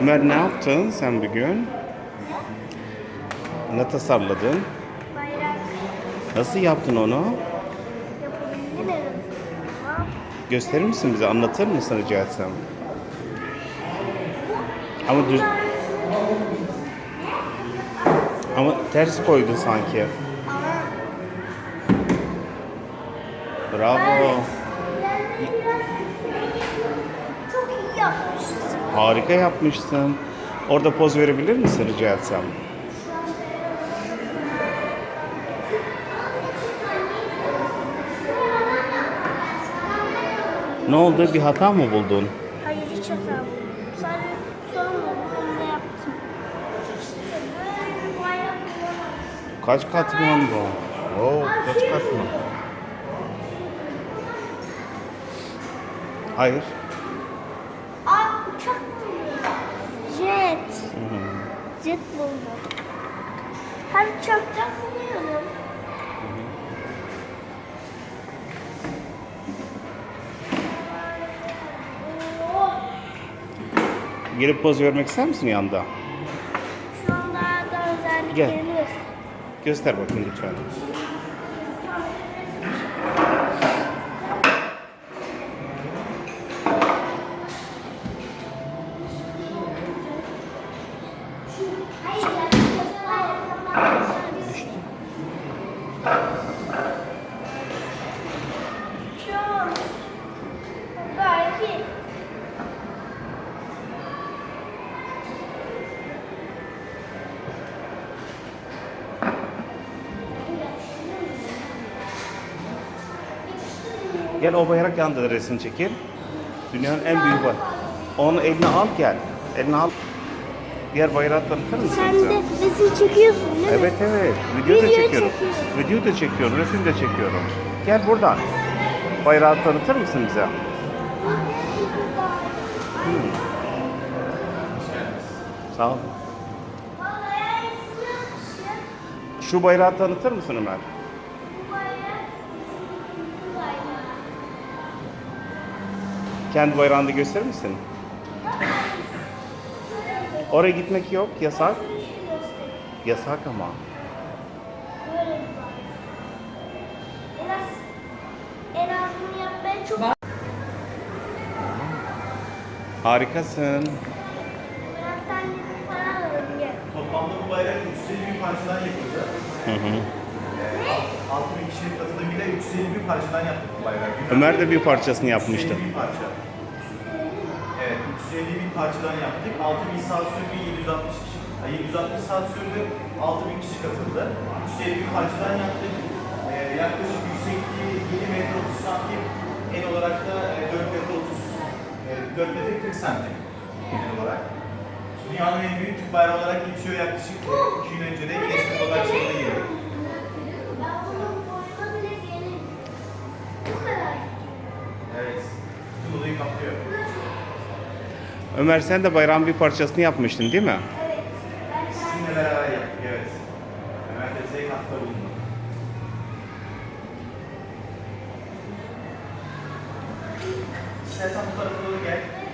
Ömer ne yaptın sen bugün? Ne tasarladın? Bayrak Nasıl yaptın onu? Gösterir misin bize? Anlatır mısın rica etsem? Ama düz... Ama ters koydun sanki. Bravo. çok iyi yapmışsın. Harika yapmışsın. Orada poz verebilir misin rica etsem? Ne oldu? Bir hata mı buldun? Hayır hiç hata bulmadım. Sadece son olduğunda yaptım. İşte böyle bir bayrak kullanamazsın. Kaç katman bu? Oo, kaç katman? Hayır. Aa uçak buldum. Jet. Hı hı. Jet buldum. Her uçaktan buluyorum. Gelip poz vermek ister misin yanında? Şu anda da özelliklerini Gel. göster. Göster bakayım lütfen. Gel o bayrak yanında da resim çekin. Dünyanın en büyük bayrağı. Onu eline al gel. Eline al. Diğer bayrağı tanıtır mısın Sen de resim çekiyorsun değil mi? Evet evet. Video da Video çekiyorum. çekiyorsun. Video da çekiyorum. Resim de çekiyorum. Gel buradan. Bayrağı tanıtır mısın bize? Sağ ol. Şu bayrağı tanıtır mısın Ömer? Kendi bayrağını da gösterir misin? Oraya gitmek yok, yasak. Yasak ama. En az, en az bunu yapmaya çok Harikasın. Toplamda bu bayrak 350 bin parçadan yapıldı. Hı hı. 6000 kişilik katılımıyla 350 bin parçadan yaptık bu bayrağı. Ömer de bir parçasını yapmıştı. 350 bin parça. Evet, 350 bin parçadan yaptık. 6000 saat sürdü, 760 kişi. ay, 760 saat sürdü, 6000 kişi katıldı. 350 bin parçadan yaptık. Ee, yaklaşık yüksekliği 7 metre 30 santim. En olarak da e, 4 metre 30, e, 4 metre 40 santim en olarak. Dünyanın en büyük Türk bayrağı olarak geçiyor yaklaşık 2 yıl önce de UNESCO Production'da girdi. Ben bunun boyuna bile gelirim. Bu kadar. Evet. Odayı kaplıyor. Ömer sen de bayrağın bir parçasını yapmıştın değil mi? Evet. Sizinle beraber yaptık, evet. Ömer de bize katkıda bulundu. İstersen bu tarafa doğru gel.